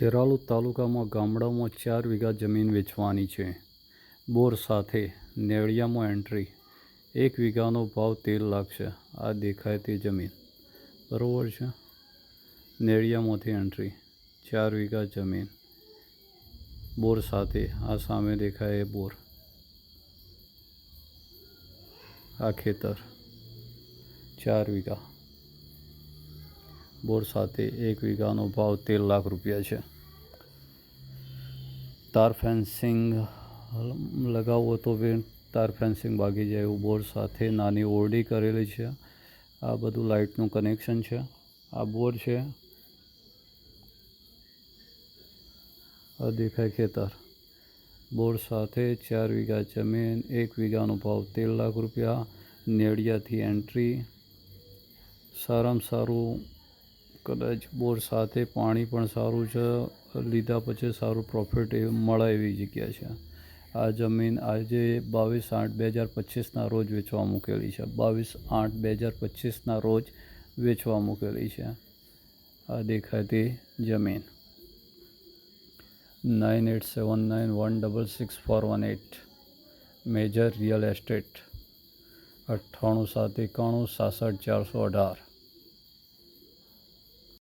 ખેરાલુ તાલુકામાં ગામડામાં ચાર વીઘા જમીન વેચવાની છે. બોર સાથે નેળિયામાં એન્ટ્રી. એક વીઘાનો ભાવ તેર લાખ છે. આ દેખાય તે જમીન. બરાબર છે? નેળિયામાંથી એન્ટ્રી. ચાર વીઘા જમીન. બોર સાથે. આ સામે દેખાય એ બોર. આ ખેતર. ચાર વીઘા. બોર સાથે એક વીઘાનો ભાવ તેર લાખ રૂપિયા છે. તાર ફેન્સિંગ લગાવવો તો બી તાર ફેન્સિંગ ભાગી જાય એવું બોર સાથે નાની ઓરડી કરેલી છે. આ બધું લાઇટનું કનેક્શન છે. આ બોર છે. આ દેખાય ખેતર બોર સાથે ચાર વીઘા જમીન, એક વીઘાનો ભાવ તેર લાખ રૂપિયા. નેડિયાથી એન્ટ્રી સારામાં સારું કદાચ બોર સાથે પાણી પણ સારું છે, લીધા પછી સારું પ્રોફિટ એ મળે એવી જગ્યા છે. આ જમીન આજે બાવીસ આઠ બે હજાર પચીસના રોજ વેચવા મૂકેલી છે. બાવીસ આઠ બે હજાર પચીસના રોજ વેચવા મૂકેલી છે. આ દેખાતી જમીન. Nine eight seven nine one double six four one eight. Major real estate. અઠ્ઠાણું સાત એકાણું, સાસઠ ચારસો અઢાર.